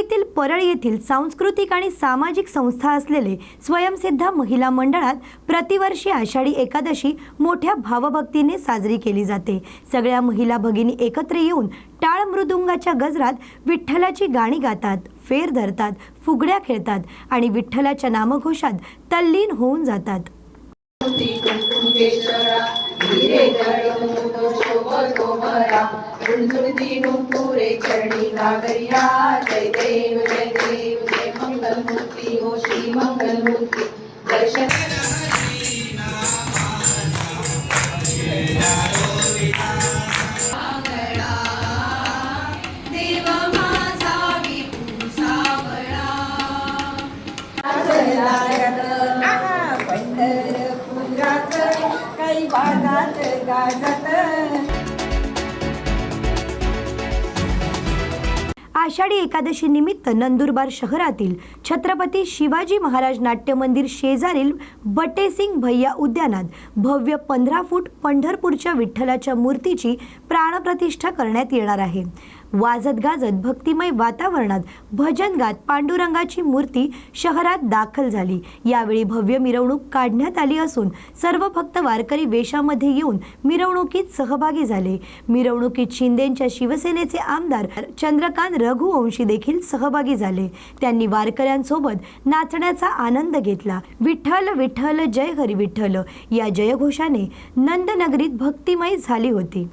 मुंबईतील परळ येथील सांस्कृतिक आणि सामाजिक संस्था असलेले स्वयंसिद्ध महिला मंडळात प्रतिवर्षी आषाढी एकादशी मोठ्या भावभक्तीने साजरी केली जाते. सगळ्या महिला भगिनी एकत्र येऊन टाळ मृदुंगाच्या गजरात विठ्ठलाची गाणी गातात फेर धरतात फुगड्या खेळतात आणि विठ्ठलाच्या नामघोषात तल्लीन होऊन जातात. कुंकुमेश्वरा धीरे जळमुतो शोभतो बरा नुपुरे चरणी गागरिया जय देव जय देव जय मंगलमूर्ती हो श्री मंगलमूर्ती दर्शन आषाढी एकादशी निमित्त नंदुरबार शहरातील छत्रपती शिवाजी महाराज नाट्य मंदिर शेजारील बटेसिंग भैया उद्यानात भव्य पंधरा फूट पंढरपूरच्या विठ्ठलाच्या मूर्तीची प्राणप्रतिष्ठा करण्यात येणार आहे. वाजत गाजत भक्तिमय वातावरणात भजन गात पांडुरंगाची मूर्ती शहरात दाखल झाली. यावेळी भव्य मिरवणूक काढण्यात आली असून सर्व भक्त वारकरी वेशामध्ये येऊन मिरवणुकीत सहभागी झाले. मिरवणुकीत शिंदेच्या शिवसेनेचे आमदार चंद्रकांत रघुवंशी देखील सहभागी झाले. त्यांनी वारकऱ्यांसोबत नाचण्याचा आनंद घेतला. विठ्ठल विठ्ठल जय हरी विठ्ठल. या जयघोषाने नंदनगरीत भक्तिमय झाली होती.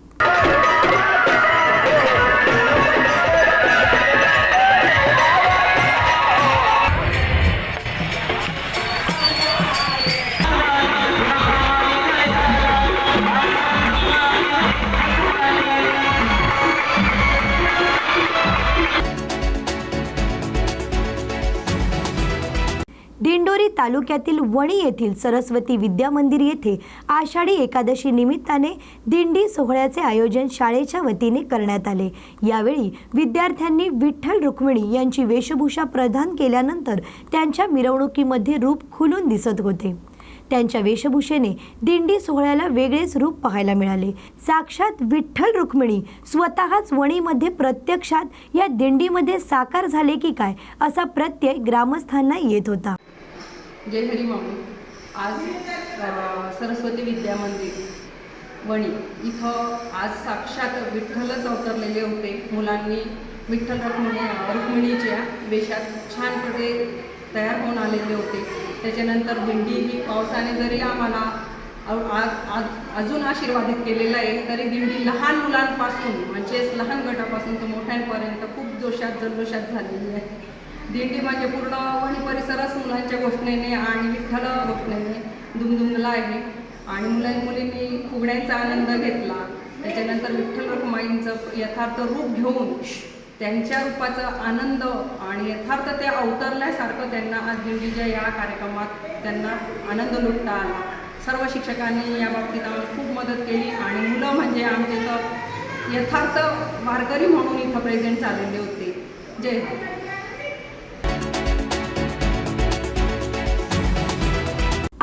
तालुक्यातील वणी येथील सरस्वती विद्या मंदिर येथे आषाढी एकादशी निमित्ताने दिंडी सोहळ्याचे आयोजन शाळेच्या वतीने करण्यात आले. यावेळी विद्यार्थ्यांनी विठ्ठल रुक्मिणी यांची वेशभूषा प्रदान केल्यानंतर त्यांच्या मिरवणुकीमध्ये रूप खुलून दिसत होते. त्यांच्या वेशभूषेने दिंडी सोहळ्याला वेगळेच रूप पाहायला मिळाले. साक्षात विठ्ठल रुक्मिणी स्वतःच वणीमध्ये प्रत्यक्षात या दिंडीमध्ये साकार झाले की काय असा प्रत्यय ग्रामस्थांना येत होता. जय हरी माऊली. आज सरस्वती विद्या मंदिर वणी इथं आज साक्षात विठ्ठलच अवतरलेले होते. मुलांनी विठ्ठल रुक्मिणी रुक्मिणीच्या वेशात छानपणे तयार होऊन आलेले होते. त्याच्यानंतर दिंडी ही पावसाने जरी आम्हाला अजून आशीर्वादित केलेलं आहे तरी दिंडी लहान मुलांपासून म्हणजेच लहान गटापासून तर मोठ्यांपर्यंत खूप जोशात जल्लोषात झालेली आहे. दिंडी म्हणजे पूर्ण वणी परिसरात मुलांच्या घोषणेने आणि विठ्ठल घोषणेने दुमदुमला आहे आणि मुलां मुलींनी फुगड्यांचा आनंद घेतला. त्याच्यानंतर विठ्ठल रुक्माईंचं यथार्थ रूप घेऊन त्यांच्या रूपाचा आनंद आणि यथार्थ ते अवतरल्यासारखं त्यांना आज दिंडीच्या या कार्यक्रमात त्यांना आनंद लुटता आला. सर्व शिक्षकांनी या बाबतीत आम्हाला खूप मदत केली आणि मुलं म्हणजे आमचे तर यथार्थ वारकरी म्हणून इथं प्रेझेंट झालेले होते. जय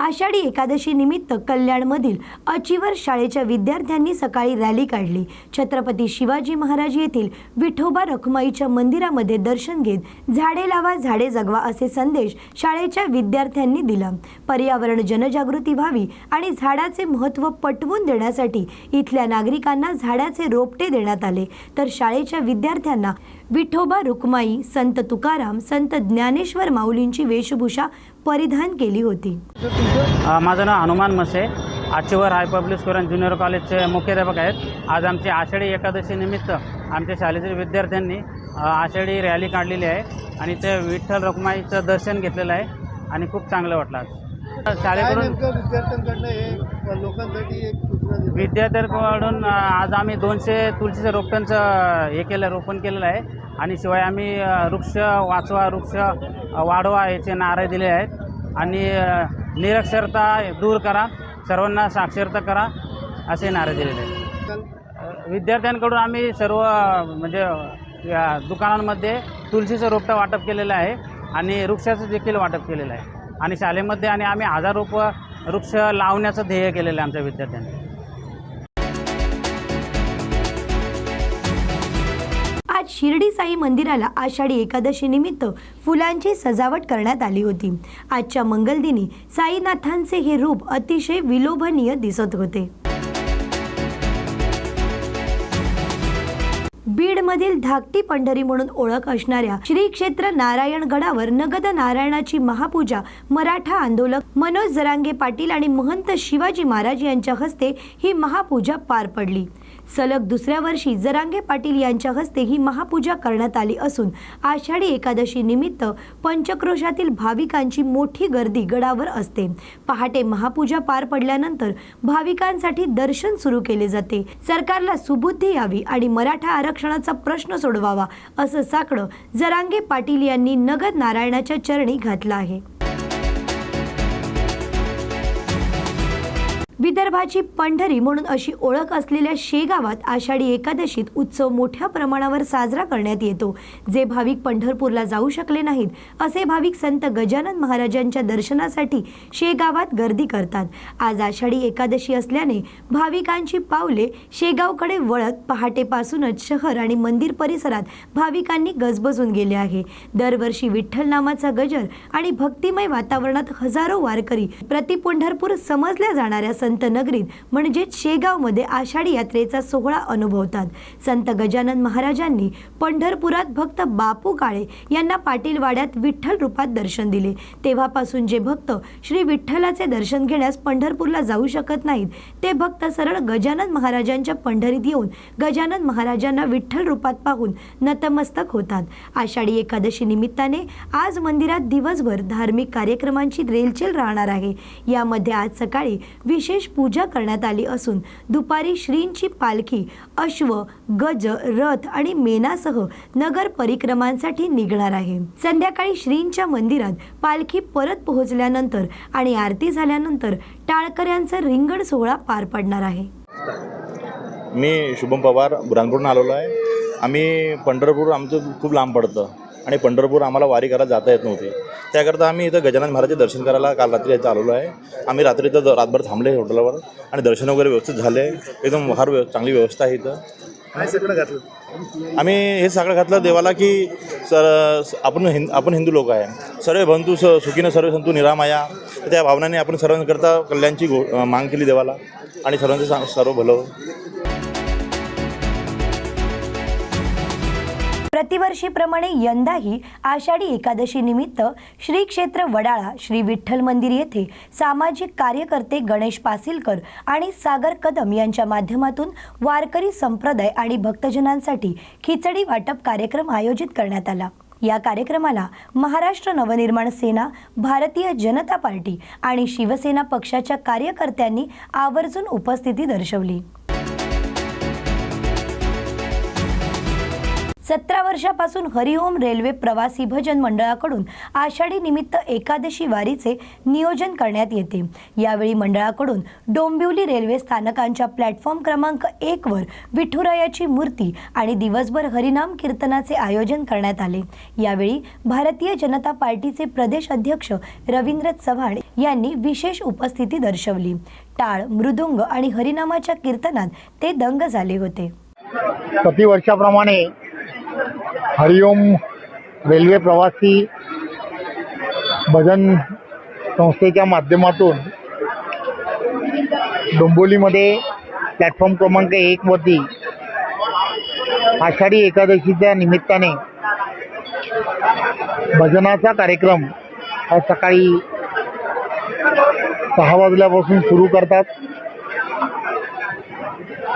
आषाढी एकादशी निमित्त कल्याणमधील अचिवर शाळेच्या विद्यार्थ्यांनी सकाळी रॅली काढली. छत्रपती शिवाजी महाराज येथील विठोबा रखुमाईच्या मंदिरामध्ये दर्शन घेत झाडे लावा झाडे जगवा असे संदेश शाळेच्या विद्यार्थ्यांनी दिला. पर्यावरण जनजागृती व्हावी आणि झाडाचे महत्त्व पटवून देण्यासाठी इथल्या नागरिकांना झाडाचे रोपटे देण्यात आले. तर शाळेच्या विद्यार्थ्यांना विठोबा रुक्माई संत तुकाराम संत ज्ञानेश्वर माऊलींची वेशभूषा परिधान केली होती. माझं नाव Hanuman Mase achiever high public school and junior कॉलेजचे मुख्याध्यापक आहेत. आज आमची आषाढी एकादशी निमित्त आमच्या शाळेतील विद्यार्थ्यांनी आषाढी रॅली काढलेली आहे आणि ते विठ्ठल रखुमाईचं दर्शन घेतलेलं आहे आणि खूप चांगलं वाटलं आज. शाळेकडून विद्यार्थ्यांकडनं हे लोकांसाठी एक विद्यार्थ्यांकडून आज आम्ही दोनशे तुळशीचं रोपटांचं हे केलं रोपण केलेलं आहे. आणि शिवाय आम्ही वृक्ष वाचवा वृक्ष वाढवा याचे नारे दिले आहेत. आणि निरक्षरता दूर करा सर्वांना साक्षरता करा असे नारे दिलेले आहेत. विद्यार्थ्यांकडून आम्ही सर्व म्हणजे या दुकानांमध्ये तुळशीचं रोपटं वाटप केलेलं आहे आणि वृक्षाचं देखील वाटप केलेलं आहे. आणि शाळेमध्ये आणि आम्ही हजार रोप वृक्ष लावण्याचं ध्येय केलेलं आहे आमच्या विद्यार्थ्यांनी. शिर्डी साई मंदिराला आषाढी एकादशीनिमित्त फुलांची सजावट करण्यात आली होती. आजच्या मंगलदिनी साईनाथांचे हे रूप अतिशय विलोभनीय दिसत होते. बीडमधील धाकटी पंढरी म्हणून ओळख असणाऱ्या श्री क्षेत्र नारायणगडावर नगद नारायणाची महापूजा मराठा आंदोलक मनोज जरांगे पाटील आणि महंत शिवाजी महाराज यांच्या हस्ते ही महापूजा पार पडली. सलग दुसऱ्या वर्षी जरांगे पाटील यांच्या हस्ते ही महापूजा करण्यात आली असून आषाढी एकादशी निमित्त पंचक्रोशातील भाविकांची मोठी गर्दी गडावर असते. पहाटे महापूजा पार पडल्यानंतर भाविकांसाठी दर्शन सुरू केले जाते. सरकारला सुबुद्धी यावी आणि मराठा आरक्षणाचा प्रश्न सोडवावा असं साकडं जरांगे पाटील यांनी नगद नारायणाच्या चरणी घातलं आहे. विदर्भाची पंढरी म्हणून अशी ओळख असलेल्या शेगावात आषाढी एकादशीत उत्सव मोठ्या प्रमाणावर साजरा करण्यात येतो. जे भाविक पंढरपूरला जाऊ शकले नाहीत असे भाविक संत गजानन महाराजांच्या दर्शनासाठी शेगावात गर्दी करतात. आज आषाढी एकादशी असल्याने भाविकांची पावले शेगावकडे वळत पहाटेपासूनच शहर आणि मंदिर परिसरात भाविकांनी गजबजून गेले आहे. दरवर्षी विठ्ठल नामाचा गजर आणि भक्तिमय वातावरणात हजारो वारकरी प्रति पंढरपूर समजल्या जाणाऱ्या संत संतनगरीत म्हणजेच शेगावमध्ये आषाढी यात्रेचा सोहळा अनुभवतात. संत गजानन महाराजांनी पंढरपुरात भक्त बापू काळे यांना पाटीलवाड्यात विठ्ठल रूपात दर्शन दिले. तेव्हापासून जे भक्त श्री विठ्ठलाचे दर्शन घेण्यास पंढरपूरला जाऊ शकत नाहीत ते भक्त सरळ गजानन महाराजांच्या पंढरीत येऊन गजानन महाराजांना विठ्ठल रूपात पाहून नतमस्तक होतात. आषाढी एकादशी निमित्ताने आज मंदिरात दिवसभर धार्मिक कार्यक्रमांची रेलचेल राहणार आहे. यामध्ये आज सकाळी विशेष पूजा करण्यात आली असून दुपारी श्रींची पालखी अश्व गज रथ आणि मेनासह नगर परिक्रमांसाठी निघणार आहे. संध्याकाळी श्रींच्या मंदिरात पालखी परत पोहोचल्यानंतर आणि आरती झाल्यानंतर टाळकऱ्यांचा रिंगण सोहळा पार पडणार आहे. मी शुभम पवार बुरानपूरहून आलेलो आहे. आम्ही पंढरपूर आमचं खूप लांब पडतं आणि पंढरपूर आम्हाला वारी करायला जाता येत नव्हती. त्याकरता आम्ही इथं गजानन महाराजचे दर्शन करायला काल रात्री इथं आलेलो आहे. आम्ही रात्री इथं रातभर थांबले हॉटेलवर आणि दर्शन वगैरे व्यवस्थित झाले. एकदम फार व्यव चांगली व्यवस्था आहे इथं. काय सगळं घातलं? आम्ही हे सगळं घातलं देवाला की सर आपण हिंद आपण हिंदू लोक आहे. सर्व बंधू स सुखीनं सर्व संतू निरामाया. त्या भावनाने आपण सर्वांकरता कल्याणची गो मांग केली देवाला. आणि सर्वांचं सर्व भलं. प्रतिवर्षीप्रमाणे यंदाही आषाढी एकादशी निमित्त श्री क्षेत्र वडाळा श्री विठ्ठल मंदिर येथे सामाजिक कार्यकर्ते गणेश पासिलकर आणि सागर कदम यांच्या माध्यमातून वारकरी संप्रदाय आणि भक्तजनांसाठी खिचडी वाटप कार्यक्रम आयोजित करण्यात आला. या कार्यक्रमाला महाराष्ट्र नवनिर्माण सेना भारतीय जनता पार्टी आणि शिवसेना पक्षाच्या कार्यकर्त्यांनी आवर्जून उपस्थिती दर्शवली. सतरा वर्षापासून हरिओम रेल्वे प्रवासी भजन मंडळाकडून आषाढी निमित्त एकादशी वारीचे नियोजन करण्यात येते. यावेळी मंडळाकडून डोंबिवली रेल्वे स्थानकांच्या प्लॅटफॉर्म क्रमांक एक वर विठुरायाची मूर्ती आणि दिवसभर हरिनाम कीर्तनाचे आयोजन करण्यात आले. यावेळी भारतीय जनता पार्टीचे प्रदेश अध्यक्ष रवींद्र चव्हाण यांनी विशेष उपस्थिती दर्शवली. टाळ मृदुंग आणि हरिनामाच्या कीर्तनात ते दंग झाले होते. प्रतिवर्षाप्रमाणे हरिओम रेल्वे प्रवासी भजन संस्थेच्या माध्यमातून डोंबोलीमध्ये प्लॅटफॉर्म क्रमांक एकवरती आषाढी एकादशीच्या निमित्ताने भजनाचा कार्यक्रम हा सकाळी सहा वाजल्यापासून सुरू करतात.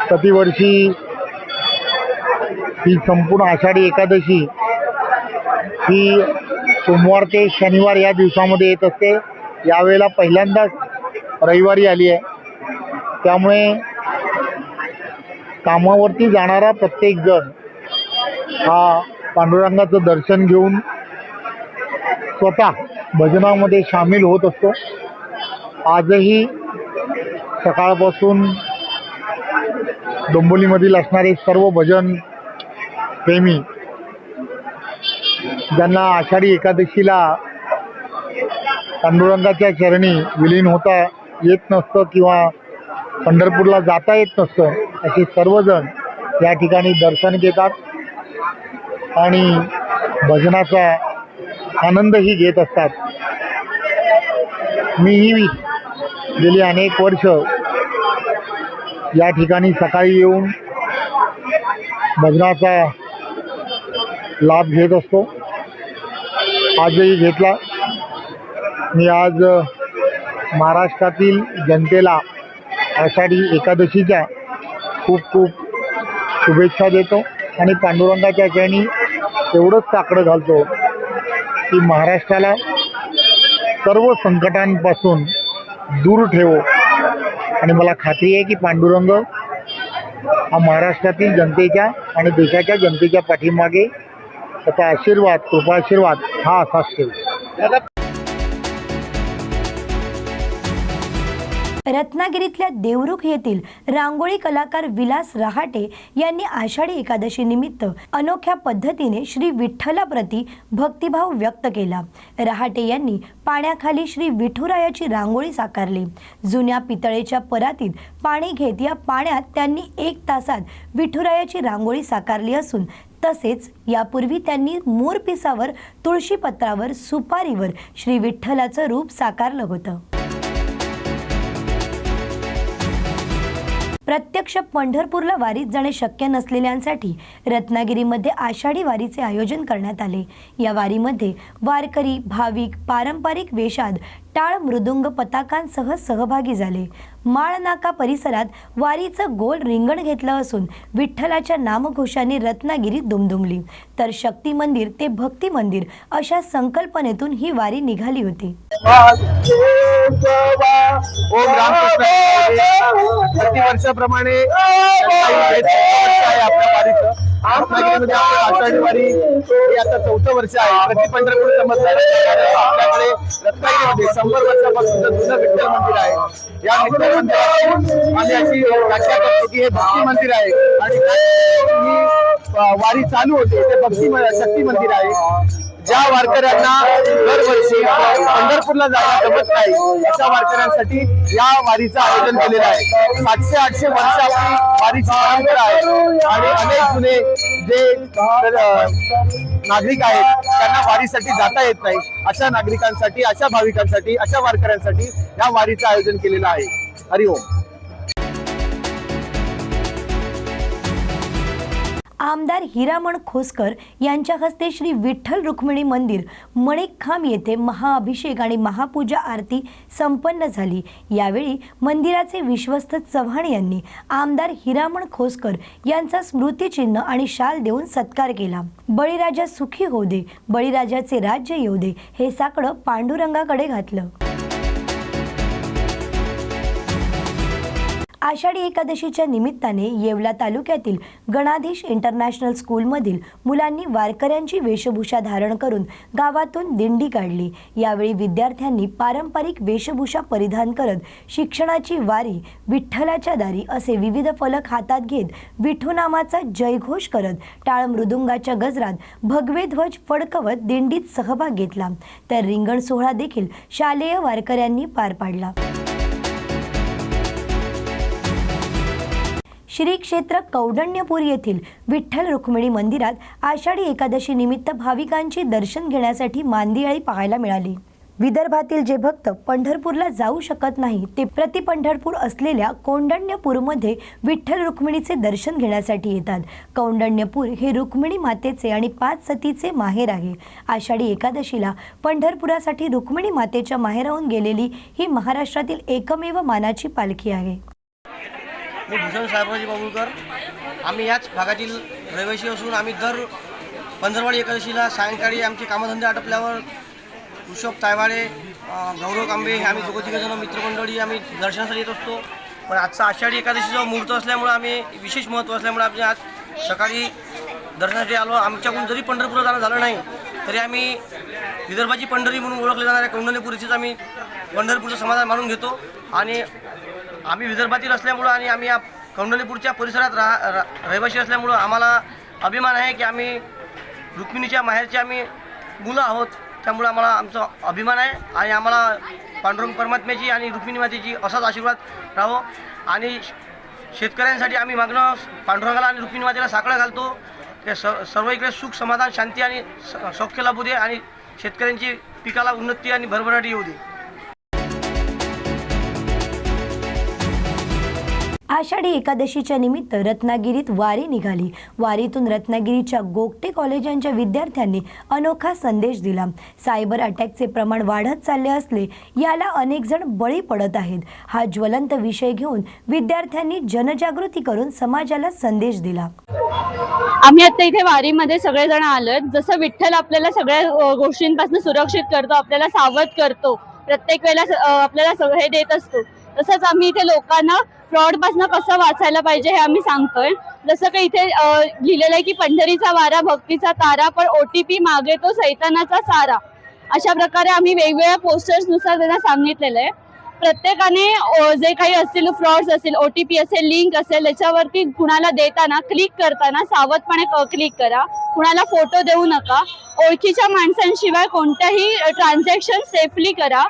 प्रतिवर्षी ही संपूर्ण आषाढी एकादशी ही सोमवार ते शनिवार या दिवसामध्ये येत असते. यावेळेला पहिल्यांदाच रविवारी आली आहे. त्यामुळे कामावरती जाणारा प्रत्येक जण हा पांडुरंगाचं दर्शन घेऊन स्वतः भजनामध्ये सामील होत असतो. आजही सकाळपासून डोंबोलीमधील असणारे सर्व भजन प्रेमी. ज्यांना आषाढी एकादशीला पांडुरंगाच्या चरणी विलीन होता येत नसतं किंवा पंढरपूरला जाता येत नसतं असे सर्वजण या ठिकाणी दर्शन घेतात आणि भजनाचा आनंदही घेत असतात. मीही गेली अनेक वर्ष या ठिकाणी सकाळी येऊन भजनाचा लाभ घेत असतो. आजही घेतला. मी आज महाराष्ट्रातील जनतेला आषाढी एकादशीच्या खूप खूप शुभेच्छा देतो आणि पांडुरंगाच्या चरणी एवढंच साकडं घालतो की महाराष्ट्राला सर्व संकटांपासून दूर ठेवो. आणि मला खात्री आहे की पांडुरंग हा महाराष्ट्रातील जनतेच्या आणि देशाच्या जनतेच्या पाठीमागे त्याचा आशीर्वाद कृपाशीर्वाद हा असाच ठेवतो रत्नागिरीतल्या देवरुख येथील रांगोळी कलाकार विलास रहाटे यांनी आषाढी एकादशी निमित्त अनोख्या पद्धतीने श्री विठ्ठलाप्रती भक्तिभाव व्यक्त केला. रहाटे यांनी पाण्याखाली श्री विठुरायाची रांगोळी साकारली. जुन्या पितळेच्या परातीत पाणी घेत या पाण्यात त्यांनी एक तासात विठुरायाची रांगोळी साकारली असून तसेच यापूर्वी त्यांनी मोरपिसावर तुळशीपत्रावर सुपारीवर श्री विठ्ठलाचं रूप साकारलं होतं. प्रत्यक्ष पंढरपूरला वारीत जाणे शक्य नसलेल्यांसाठी रत्नागिरीमध्ये आषाढी वारीचे आयोजन करण्यात आले. या वारीमध्ये वारकरी भाविक पारंपरिक वेशात टाळ मृदुंग पताकांसह सहभागी झाले. माळनाका परिसरात वारीचं गोल रिंगण घेतलं असून विठ्ठलाच्या नामघोषाने रत्नागिरी दुमदुमली. तर शक्ती मंदिर ते भक्ती मंदिर अशा संकल्पनेतून ही वारी निघाली होती. ओम रामकृष्ण रत्नागिरीमध्ये आषाढी वारी. ही आता चौथं वर्ष आहे. प्रति पंढरपूर समजणार आपल्याकडे रत्नागिरीमध्ये शंभर वर्षापासून जुनं विठ्ठल मंदिर आहे. या विठ्ठल मंदिराची आम्ही अशी व्याख्या करतो की हे भक्ती मंदिर आहे. आणि वारी चालू होते. ते भक्ती शक्ती मंदिर आहे. ज्या वारकऱ्यांना दरवर्षी पंढरपूरला जायला जमत नाही अशा वारकऱ्यांसाठी या वारीचं आयोजन केलेलं आहे. सातशे आठशे वर्ष आपली वारीची परंपरा आहे आणि अनेक जुने जे नागरिक आहेत त्यांना वारीसाठी जाता येत नाही. अशा नागरिकांसाठी अशा भाविकांसाठी अशा वारकऱ्यांसाठी या वारीचं आयोजन केलेलं आहे. हरिओम आमदार हिरामण खोसकर यांच्या हस्ते श्री विठ्ठल रुक्मिणी मंदिर मणिकखांब येथे महाअभिषेक आणि महापूजा आरती संपन्न झाली. यावेळी मंदिराचे विश्वस्त चव्हाण यांनी आमदार हिरामण खोसकर यांचा स्मृतिचिन्ह आणि शाल देऊन सत्कार केला. बळीराजा सुखी होऊ दे बळीराजाचे राज्य येऊ दे हे साकडं पांडुरंगाकडे घातलं. आषाढी एकादशीच्या निमित्ताने येवला तालुक्यातील गणाधीश इंटरनॅशनल स्कूलमधील मुलांनी वारकऱ्यांची वेशभूषा धारण करून गावातून दिंडी काढली. यावेळी विद्यार्थ्यांनी पारंपरिक वेशभूषा परिधान करत शिक्षणाची वारी विठ्ठलाच्या दारी असे विविध फलक हातात घेत विठुनामाचा जयघोष करत टाळ मृदुंगाच्या गजरात भगवे ध्वज फडकवत दिंडीत सहभाग घेतला. तर रिंगण सोहळा देखील शालेय वारकऱ्यांनी पार पाडला. श्री क्षेत्र कौंडण्यपूर येथील विठ्ठल रुक्मिणी मंदिरात आषाढी एकादशी निमित्त भाविकांची दर्शन घेण्यासाठी मांदियाळी पाहायला मिळाली. विदर्भातील जे भक्त पंढरपूरला जाऊ शकत नाही ते प्रति पंढरपूर असलेल्या कौंडण्यपूरमध्ये विठ्ठल रुक्मिणीचे दर्शन घेण्यासाठी येतात. कौंडण्यपूर हे रुक्मिणी मातेचे आणि पाच सतीचे माहेर आहे. आषाढी एकादशीला पंढरपुरासाठी रुक्मिणी मातेच्या माहेराहून गेलेली ही महाराष्ट्रातील एकमेव मानाची पालखी आहे. मी भूषण साहेबाजी बाबुलकर आम्ही याच भागातील रहिवासी असून आम्ही दर पंधरवाडी एकादशीला सायंकाळी आमचे कामधंदे आटपल्यावर ऋषभ तायवाडे गौरव कांबे हे आम्ही दोघं तिघं जण मित्रमंडळी आम्ही दर्शनासाठी येत असतो. पण आजचा आषाढी एकादशीचा मुहूर्त असल्यामुळे आम्ही विशेष महत्त्व असल्यामुळे आम्ही आज सकाळी दर्शनासाठी आलो. आमच्याकडून जरी पंढरपूरला जाणं झालं नाही तरी आम्ही विदर्भाची पंढरी म्हणून ओळखले जाणाऱ्या कौंडण्यपूर इथेच आम्ही पंढरपूरचं समाधान मानून घेतो. आणि आम्ही विदर्भातील असल्यामुळं आणि आम्ही या कौंडलीपूरच्या परिसरात राहा रा रहिवासी असल्यामुळं आम्हाला अभिमान आहे की आम्ही रुक्मिणीच्या माहेरचे आम्ही मुलं आहोत. त्यामुळं आम्हाला आमचा अभिमान आहे आणि आम्हाला पांडुरंग परमात्म्याची आणि रुक्मिणी मातेची असाच आशीर्वाद राहो. आणि शेतकऱ्यांसाठी आम्ही मागणं पांडुरंगाला आणि रुक्मिणी मातेला साकडं घालतो. ते स सर्व इकडे सुख समाधान शांती आणि स- सौख्य लाभू दे आणि शेतकऱ्यांची पिकाला उन्नती आणि भरभराटी येऊ दे. आषाढी एकादशीच्या निमित्त रत्नागिरीत वारी निघाली. वारीतून रत्नागिरीच्या गोगटे कॉलेजांच्या विद्यार्थ्यांनी अनोखा संदेश दिला. सायबर अटॅकचे प्रमाण वाढत चालले असले याला अनेक जण बळी पडत आहेत. हा ज्वलंत विषय घेऊन विद्यार्थ्यांनी जनजागृती करून समाजाला संदेश दिला. आम्ही आता इथे वारीमध्ये सगळेजण आलोय. जसं विठ्ठल आपल्याला सगळ्या गोष्टींपासून सुरक्षित करतो आपल्याला सावध करतो. प्रत्येक वेळेला आपल्याला सगळं हे देत असतो. तसंच आम्ही इथे लोकांना फ्रॉडपासून कसं वाचायला पाहिजे हे आम्ही सांगतोय. जसं काही इथे लिहिलेलं आहे की पंढरीचा वारा भक्तीचा तारा पण ओटीपी मागे तो सैतानाचा सारा. अशा प्रकारे आम्ही वेगवेगळ्या पोस्टर्सनुसार त्यांना सांगितलेलं आहे. प्रत्येकाने जे काही असतील फ्रॉड्स असतील ओ टी पी असेल लिंक असेल याच्यावरती कुणाला देताना क्लिक करताना सावधपणे क्लिक करा. कुणाला फोटो देऊ नका. ओळखीच्या माणसांशिवाय कोणत्याही ट्रान्झॅक्शन सेफली करा.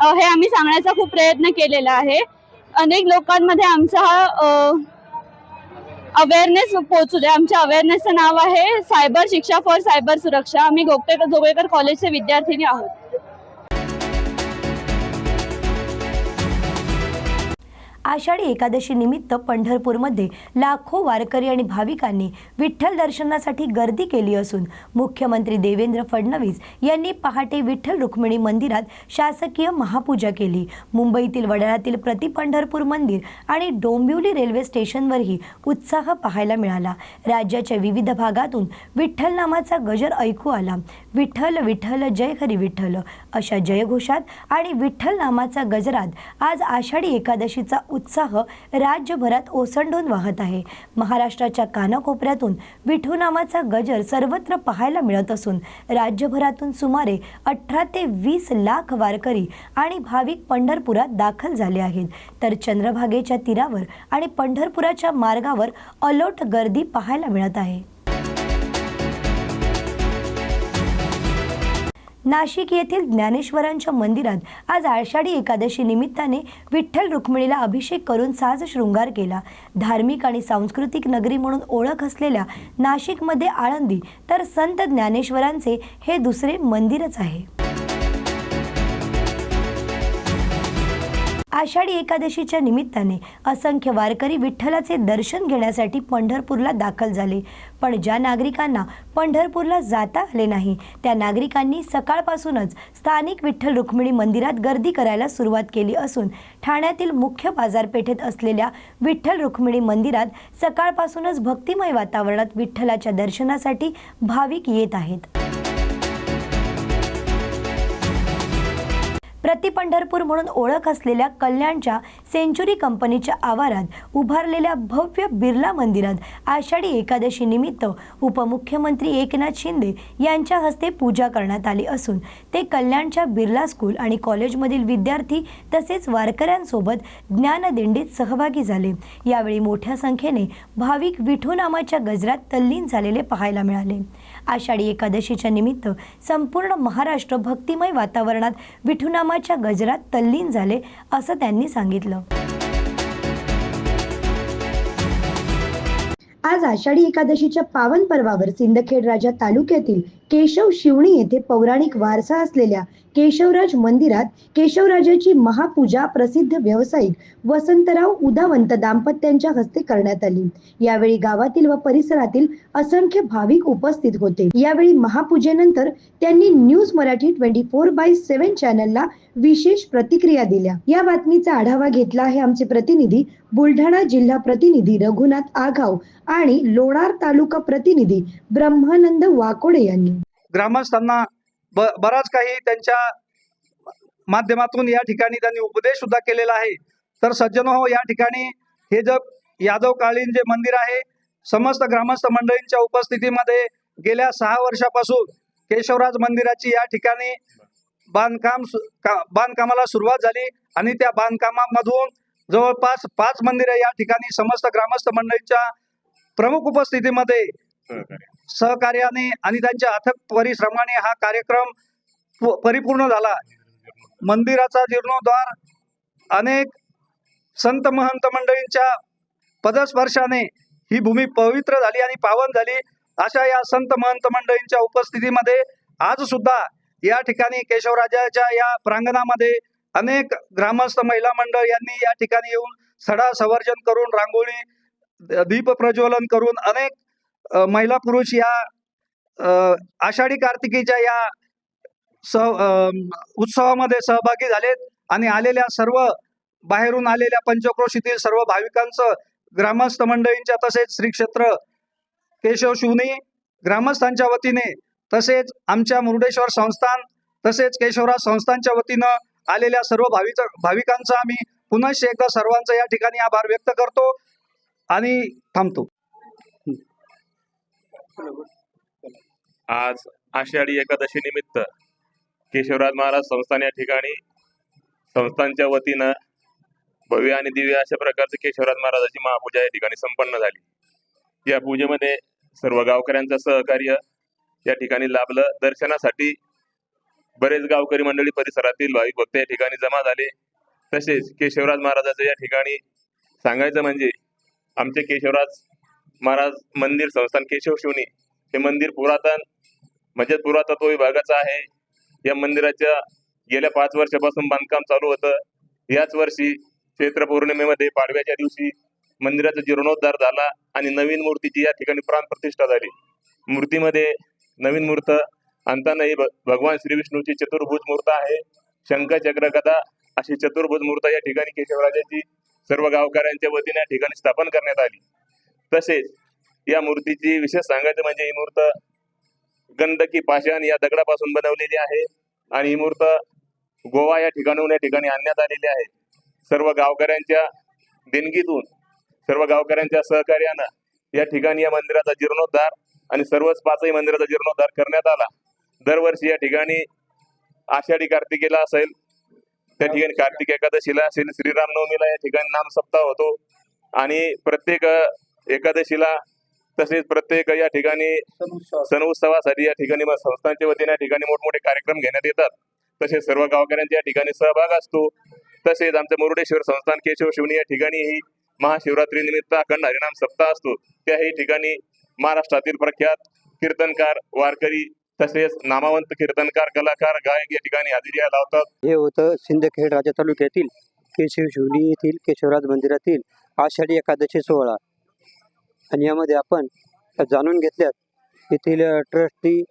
हे आम्ही सांगण्याचा खूप प्रयत्न केलेला आहे. अनेक लोकांमध्ये आमचा हा अवेअरनेस पोहोचू दे. आमच्या अवेअरनेसचं नाव आहे सायबर शिक्षा फॉर सायबर सुरक्षा. आम्ही गोगटे जोगळेकर कॉलेजचे विद्यार्थिनी आहोत. आषाढी एकादशी निमित्त पंढरपूरमध्ये लाखो वारकरी आणि भाविकांनी विठ्ठल दर्शनासाठी गर्दी केली असून मुख्यमंत्री देवेंद्र फडणवीस यांनी पहाटे विठ्ठल रुक्मिणी मंदिरात शासकीय महापूजा केली. मुंबईतील वडाळ्यातील प्रति पंढरपूर मंदिर आणि डोंबिवली रेल्वे स्टेशनवरही उत्साह पाहायला मिळाला. राज्याच्या विविध भागातून विठ्ठल नामाचा गजर ऐकू आला. विठ्ठल विठ्ठल जय हरी विठ्ठल अशा जयघोषात आणि विठ्ठल नामाचा गजरात आज आषाढी एकादशीचा उत्साह राज्यभरात ओसंडून वाहत आहे. महाराष्ट्राच्या कानाकोपऱ्यातून विठू नामाचा गजर सर्वत्र पाहायला मिळत असून राज्यभरातून सुमारे अठरा ते वीस लाख वारकरी आणि भाविक पंढरपुरात दाखल झाले आहेत. तर चंद्रभागेच्या तीरावर आणि पंढरपुराच्या मार्गावर अलोट गर्दी पाहायला मिळत आहे. नाशिक येथील ज्ञानेश्वरांच्या मंदिरात आज आषाढी एकादशी निमित्ताने विठ्ठल रुक्मिणीला अभिषेक करून साज शृंगार केला. धार्मिक आणि सांस्कृतिक नगरी म्हणून ओळख असलेल्या नाशिकमध्ये आळंदी तर संत ज्ञानेश्वरांचे हे दुसरे मंदिरच आहे. आषाढी एकादशीच्या निमित्ताने असंख्य वारकरी विठ्ठलाचे दर्शन घेण्यासाठी पंढरपूरला दाखल झाले. पण ज्या नागरिकांना पंढरपूरला जाता आले नाही त्या नागरिकांनी सकाळपासूनच स्थानिक विठ्ठल रुक्मिणी मंदिरात गर्दी करायला सुरुवात केली असून ठाण्यातील मुख्य बाजारपेठेत असलेल्या विठ्ठल रुक्मिणी मंदिरात सकाळपासूनच भक्तिमय वातावरणात विठ्ठलाच्या दर्शनासाठी भाविक येत आहेत. प्रति पंढरपूर म्हणून ओळख असलेल्या कल्याणच्या सेंचुरी कंपनीच्या आवारात उभारलेल्या भव्य बिर्ला मंदिरात आषाढी एकादशी निमित्त उपमुख्यमंत्री एकनाथ शिंदे यांच्या हस्ते पूजा करण्यात आली असून ते कल्याणच्या बिर्ला स्कूल आणि कॉलेजमधील विद्यार्थी तसेच वारकऱ्यांसोबत ज्ञानदिंडीत सहभागी झाले. यावेळी मोठ्या संख्येने भाविक विठू नामाच्या गजरात तल्लीन झालेले पाहायला मिळाले. आषाढी एकादशीच्या निमित्त संपूर्ण महाराष्ट्र भक्तिमय वातावरणात विठुनामाच्या गजरात तल्लीन झाले असं त्यांनी सांगितलं. आज आषाढी एकादशीच्या पावन पर्वावर सिंदखेड राजा तालुक्यातील केशव शिवणी येथे पौराणिक वारसा असलेल्या केशवराज मंदिरात केशवराजाची महापूजा प्रसिद्ध व्यावसायिक वसंतराव उदावंत दाम्पत्यांच्या हस्ते करण्यात आली. यावेळी गावातील व परिसरातील असंख्य भाविक उपस्थित होते. यावेळी महापूजेनंतर त्यांनी news Marathi twenty four by seven चॅनलला विशेष प्रतिक्रिया दिल्या. या बातमीचा आढावा घेतला आहे आमचे प्रतिनिधी बुलढाणा जिल्हा प्रतिनिधी रघुनाथ आघाव आणि लोणार तालुका प्रतिनिधी ब्रह्मानंद वाकोडे यांनी. ग्रामस्थांना ब बराच काही त्यांच्या माध्यमातून या ठिकाणी त्यांनी उपदेश सुद्धा केलेला आहे. तर सज्जन हो या ठिकाणी हे जे यादव कालीन जे मंदिर आहे समस्त ग्रामस्थ मंडळींच्या उपस्थितीमध्ये गेल्या सहा वर्षापासून केशवराज मंदिराची या ठिकाणी बांधकाम सु- का- बांधकामाला सुरुवात झाली आणि त्या बांधकामामधून जवळपास पाच मंदिरे या ठिकाणी समस्त ग्रामस्थ मंडळींच्या प्रमुख उपस्थितीमध्ये सहकार्याने आणि त्यांच्या अथक परिश्रमाने हा कार्यक्रम परिपूर्ण झाला. मंदिराचा जीर्णोद्धार अनेक संत महंत मंडळींच्या पदस्पर्शाने ही भूमी पवित्र झाली आणि पावन झाली. अशा या संत महंत मंडळींच्या उपस्थितीमध्ये आज सुद्धा या ठिकाणी केशवराजाच्या या प्रांगणामध्ये अनेक ग्रामस्थ महिला मंडळ यांनी या ठिकाणी येऊन सडा संवर्जन करून रांगोळी द- दीप प्रज्वलन करून अनेक महिला पुरुष या आषाढी कार्तिकीच्या या स उत्सवामध्ये सहभागी झालेत आणि आलेल्या सर्व बाहेरून आलेल्या पंचक्रोशीतील सर्व भाविकांचं ग्रामस्थ मंडळींच्या तसेच श्री क्षेत्र केशव शिवनी ग्रामस्थांच्या वतीने तसेच आमच्या मुरुडेश्वर संस्थान तसेच केशवराज संस्थांच्या वतीनं आलेल्या सर्व भाविक भाविकांचा आम्ही पुनश्च एकदा सर्वांचा या ठिकाणी आभार व्यक्त करतो आणि थांबतो. आज आषाढी एकादशी निमित्त केशवराज महाराज संस्थान या ठिकाणी संस्थानच्या वतीनं भव्य आणि दिव्य अशा प्रकारचे केशवराज महाराजाची महापूजा या ठिकाणी संपन्न झाली. या पूजेमध्ये सर्व गावकऱ्यांचं सहकार्य या ठिकाणी लाभलं. दर्शनासाठी बरेच गावकरी मंडळी परिसरातील भाविक भक्त या ठिकाणी जमा झाले. तसेच केशवराज महाराजाचं या ठिकाणी सांगायचं म्हणजे आमचे केशवराज महाराज मंदिर संस्थान केशव शिवनी. हे मंदिर पुरातन म्हणजे पुरातत्व विभागाचं आहे. या मंदिराच्या गेल्या पाच वर्षापासून बांधकाम चालू होतं. याच वर्षी चैत्र पौर्णिमेमध्ये पाडव्याच्या दिवशी मंदिराचा जीर्णोद्धार झाला आणि नवीन मूर्तीची या ठिकाणी प्राणप्रतिष्ठा झाली. मूर्तीमध्ये नवीन मूर्त आणतानाही भगवान श्री विष्णूची चतुर्भुज मूर्त आहे. शंकर चक्र अशी चतुर्भुज मूर्त या ठिकाणी केशवराजाची सर्व गावकऱ्यांच्या वतीने या ठिकाणी स्थापन करण्यात आली. तसेच या मूर्तीची विशेष सांगायचं म्हणजे ही मूर्त गंदकी पाषाण या दगडापासून बनवलेली आहे आणि ही मूर्त गोवा या ठिकाणून या ठिकाणी आणण्यात आलेली आहे. सर्व गावकऱ्यांच्या देणगीतून सर्व गावकऱ्यांच्या सहकार्यानं या ठिकाणी या मंदिराचा जीर्णोद्धार आणि सर्वच पाचही मंदिराचा जीर्णोद्धार करण्यात आला. दरवर्षी या ठिकाणी आषाढी कार्तिकेला असेल त्या ठिकाणी कार्तिक एकादशीला असेल श्रीरामनवमीला या ठिकाणी नाम सप्ताह होतो आणि प्रत्येक एकादशीला तसेच प्रत्येक या ठिकाणी सण उत्सवासाठी या ठिकाणी संस्थांच्या वतीने या ठिकाणी मोठमोठे कार्यक्रम घेण्यात येतात. तसेच सर्व गावकऱ्यांच्या या ठिकाणी सहभाग असतो. तसेच आमच्या मुरुडेश्वर संस्थान केशव शिवनी या ठिकाणी ही महाशिवरात्री निमित्त अखंड हरिनाम सप्ताह असतो. त्याही ठिकाणी महाराष्ट्रातील प्रख्यात कीर्तनकार वारकरी तसेच नामावंत कीर्तनकार कलाकार गायक या ठिकाणी हजेरी लावतात. हे होतं सिंदखेड राजा तालुक्यातील केशव शिवनी येथील केशवराज मंदिरातील आषाढी एकादशी सोहळा. आणि यामध्ये आपण जाणून घेतल्यात येथील ट्रस्टी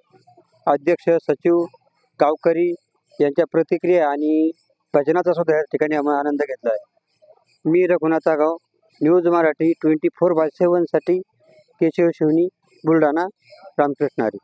अध्यक्ष सचिव गावकरी यांच्या प्रतिक्रिया आणि भजनाचा सुद्धा या ठिकाणी आम्ही आनंद घेतला आहे. मी रघुनाथा गाव news Marathi twenty four by सेवनसाठी Keshav Shivani Buldhana Ramkrishna Hari.